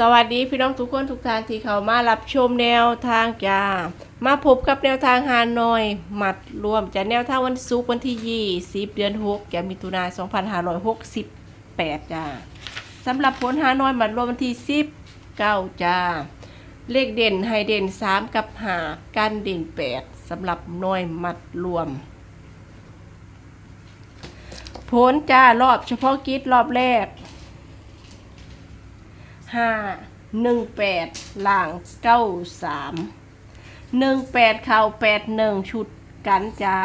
สวัสดีพี่น้องทุกคนทุกท่านที่เข้ามารับชมแนวทางจ้ามาพบกับแนวทางฮานอยหมัดรวมจากแนวทางวันศุกร์วันที่20เดือน6แกมิถุนาสองพันห้าร้อยน2568จ้าสำหรับผลฮานอยหมัดรวมวันที่19จ้าเลขเด่นให้เด่น3กับ5กันเด่น8สำหรับหน่วยหมัดรวมผลจ้ารอบเฉพาะกิจรอบแรก ห้าหนึ่งแปดล่างเก้าสามหนึ่งแปดเข่าแปดหนึ่งชุดกันจ้า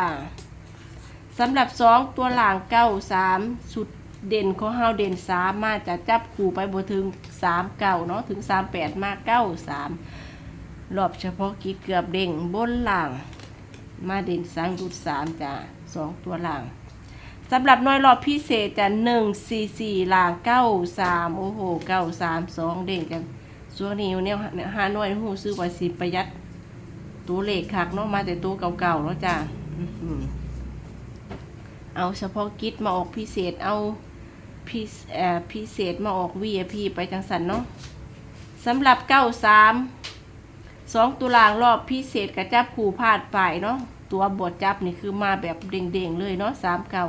สำหรับสองตัวหลังเก้าสามชุดเด่นของเฮาเด่นสามมาจะจับคู่ไปบถึงสามเก้าเนาะถึงสามแปดมาเก้าสามรอบเฉพาะกิจเกือบเด้งบนหลังมาเด่นสังดุดสามจ้าสองตัวหลัง สำหรับน้อยรอบพิเศษจะหนึ่งสี่สี่ลางเก้าสามโอ้โหเก้าสามสองเด้งกันส่วนนี้เนี่ยหาหน่วยหูซื้อว่าสิประหยัดตัวเลขคักเนาะมาแต่ตัวเก่าๆแล้วจ้ะอื้อหือเอาเฉพาะกิจมาออกพิเศษเอาพิเศเอ่อพิเศษมาออก VIP ไปจังสันเนาะสำหรับเก้าสามสองตุลางรอบพิเศษกระจับคู่พาดไปเนาะตัวบทจับนี่คือมาแบบเด้งๆเลยเนาะสามเก้า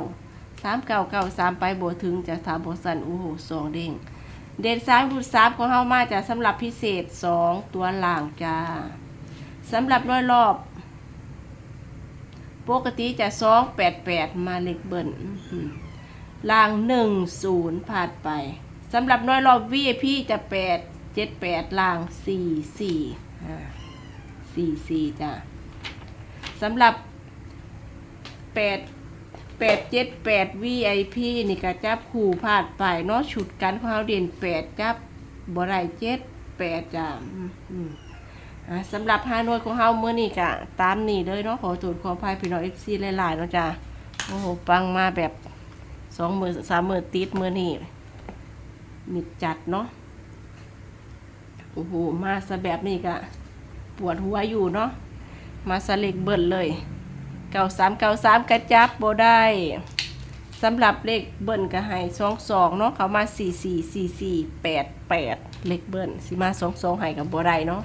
สามเก้าเก้าสามไปโบถึงจะถามบสันโอ้โหสองเด้งเด่นสามรูดสามของเฮามาจากสำหรับพิเศษสองตัวล่างจ้าสำหรับน้อยรอบ ปกติจะสองแปดแปดมาเล็กเบิ้ลอื้อหือล่างหนึ่งศูนย์ผ่านไปสำหรับน้อยรอบ VIP จะแปดเจ็ดแปดล่างสี่สี่สี่สี่จ้าสำหรับแปด แปดเจ็ดแปด VIP นี่ก็จับคู่พลาดไปเนาะฉุดกันของเราเด่นแปดจับบไรเจ็ดแปดจ้ะอืมอ่าสำหรับฮานอยของเฮาเมื่อนี่กะตามนี่เลยเนาะขอตูดขออภัยพี่น้องเอฟซีหลายๆเนาะจ้ะโอ้โหปังมาแบบสองมือสามมือติดมือนี่มิดจัดเนาะโอ้โหมาซะแบบนี้กะปวดหัวอยู่เนาะมาสะเล็กเบิดเลย เก่าสามเก่าสามกระจับโบได้สำหรับเลขเบิ้ลกระห้สองสองเนาะเขามาสี่สี่สี่สี่แปดแปดเลขเบิ้ลสิมาสองสองหายกับโบได้เนาะ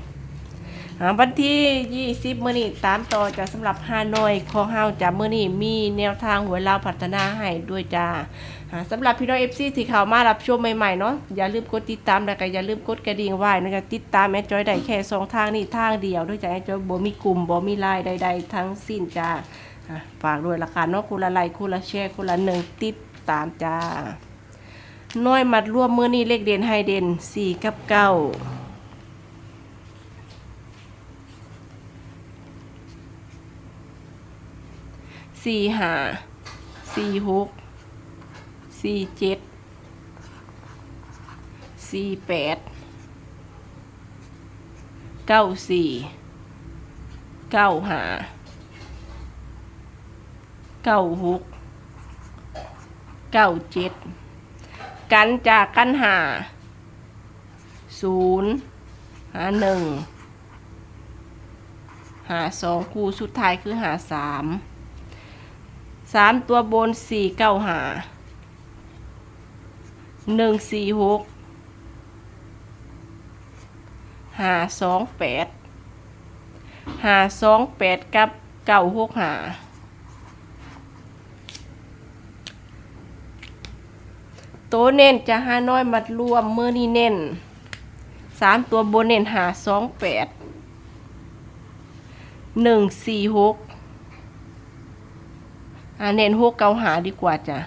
วันที่ยี่สิบมื้อนี้ตามต่อจากสำหรับฮานอยของเฮาจากมื้อนี้มีแนวทางหัวยลาพัฒนาให้ด้วยจ้าอ่าสำหรับพี่น้องเอฟซีที่เข้ามารับชมใหม่ๆเนาะอย่าลืมกดติดตามแล้วก็อย่าลืมกดกระดิ่งไว้นะจ๊ะติดตามแอดจอยได้แค่สองทางนี่ทางเดียวด้วยจ้าแอดจอยบ่มีกลุ่มบ่มีไลน์ใด ๆ ทั้งสิ้นจ้าฝากด้วยละกันเนาะคุณละไลค์คุณละแชร์คุณละหนึ่งติดตามจ้าน้อยมัดร่วมมือนี้เลขเด่นให้เด่นสี่กับเก้า สี่ห้าสี่หกสี่เจ็ดสี่แปดเก้าสี่เก้าห้าเก้าหกเก้าเจ็ดกันจากกันหาศูนย์หาหนึ่งหาสองคู่สุดท้ายคือหาสาม สามตัวบนสี่เก้าหาหนึ่งสี่หกหาสองแปดหาสองแปดกับเก้าหกหาโตวเน้นจะหาน้อยมัดรวมเมื่อนี่เน้นสามตัวบนเน้นหาสองแปดหนึ่งสี่หก เน้นหกเกาหาดีกว่าจ้ะ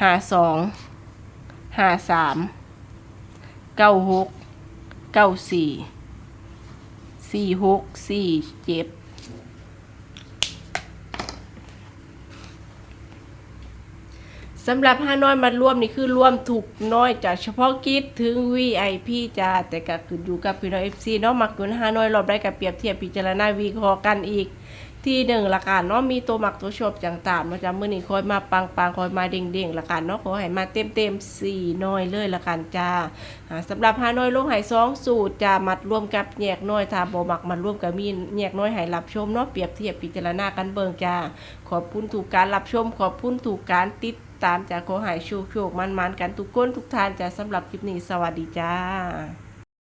หาสองหาสามเก้าหกเก้าสี่สี่หกสี่เจ็ดสำหรับฮานอยมาร่วมนี่คือร่วมถูกน้อยจากเฉพาะกิจถึง VIP จ้าแต่ก็คืออยู่กับพี่น้อง FC เนาะมักเกินฮานอยรอบได้กับเปรียบเทียบพิจารณาวิเคราะห์กันอีก ที่หนึ่งละกันเนาะมีตัวหมักตัวชอบต่างๆเนาะจ้ามื้อนี้คอยมาปังปังๆคอยมาเด้งเด้งๆละกันเนาะขอให้มาเต็มเต็มๆสี่น้อยเลยละกันจ้าอ่าสำหรับฮานอยลงให้สองสูตรจะมัดรวมกับแยกน้อยถ้าบ่มักมันรวมกับมีแยกน้อยให้รับชมเนาะเปรียบเทียบพิจารณากันเบิ่งจ้าขอบคุณถูกการรับชม ขอบคุณถูกการติดตามจากโคหายโชคโชคมันมันๆกันทุกคนทุกท่านจ้ะสำหรับคลิปนี้สวัสดีจ้า